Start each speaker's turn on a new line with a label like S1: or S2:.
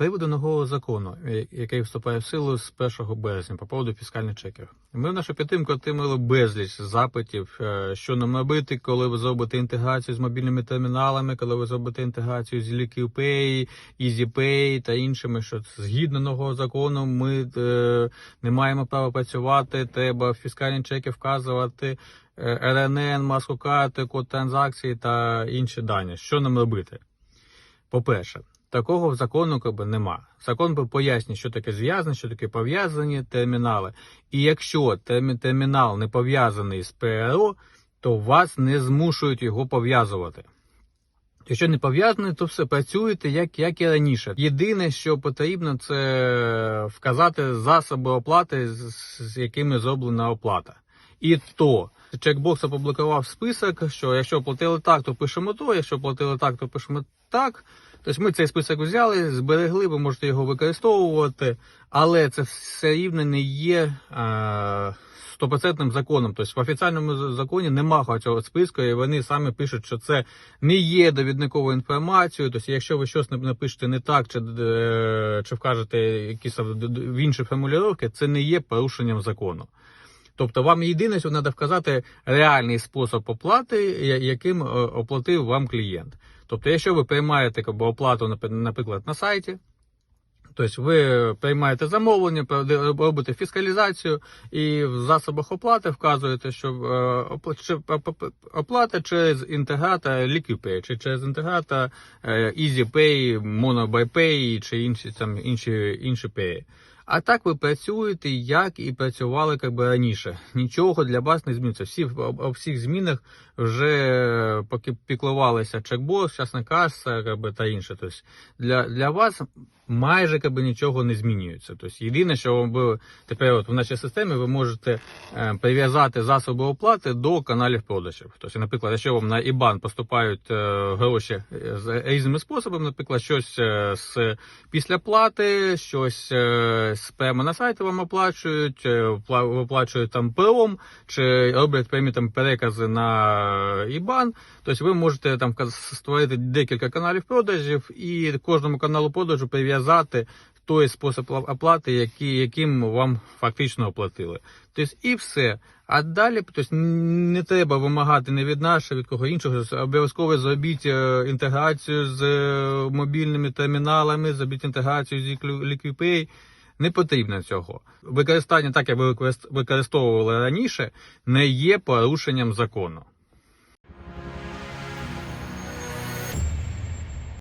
S1: приводу нового закону, який вступає в силу з 1 березня по поводу фіскальних чеків. Ми в нашу підтримку отримали безліч запитів, е, що нам робити, коли ви зробите інтеграцію з мобільними терміналами, коли ви зробите інтеграцію з LiquidPay, EasyPay та іншими, що згідно нового закону ми е, не маємо права працювати, треба фіскальні чеки вказувати. РНН, маску карти, код транзакції та інші дані. Що нам робити? По-перше, такого в закону якби, нема. Закон би пояснює, що таке зв'язане, що таке пов'язані термінали. І якщо термінал не пов'язаний з ПРО, то вас не змушують його пов'язувати. Якщо не пов'язаний, то все працюєте як, як і раніше. Єдине, що потрібно, це вказати засоби оплати, з якими зроблена оплата. І то чекбокс опублікував список, що якщо платили так, то пишемо то, якщо платили так, то пишемо так. Тобто ми цей список взяли, зберегли, ви можете його використовувати, але це все рівно не є е, стопроцентним законом. Тобто в офіційному законі немає цього списку, і вони самі пишуть, що це не є довідниковою інформацією. Тобто, якщо ви щось напишете не так, чи, е, чи вкажете якісь в в інші формулювання, це не є порушенням закону. Тобто вам єдине, що треба вказати реальний спосіб оплати, яким е, оплатив вам клієнт. Тобто, якщо ви приймаєте оплату, наприклад, на сайті, тобто ви приймаєте замовлення, робите фіскалізацію і в засобах оплати вказуєте, що е, оплата через інтегратор LiquidPay, чи через інтегратор е, EasyPay, MonoBuyPay, чи інші там інші, інші Pay. А так ви працюєте, як і працювали як би, раніше. Нічого для вас не зміниться. Всі об всіх змінах вже поки піклувалися чекбокс, часна каса би, та інше. Тобто для, для вас майже би, нічого не змінюється. Тобто єдине, що ви тепер от в нашій системі ви можете е, прив'язати засоби оплати до каналів продажів. Тобто, наприклад, якщо вам на IBAN поступають е, гроші е, з різними способами, наприклад, щось е, з після плати, щось з прямо на сайті вам оплачують, е, впла- там пером, чи роблять прямі там перекази на IBAN. Тобто ви можете там створити декілька каналів продажів і кожному каналу продажу прив'язати той спосіб оплати, який, яким вам фактично оплатили. Тобто і все. А далі тобто, не треба вимагати не від нас, а від кого іншого. Обов'язково зробіть е, інтеграцію з е, мобільними терміналами, зробіть інтеграцію з LiquidPay. Не потрібно цього. Використання, так як ви використ- використовували раніше, не є порушенням закону.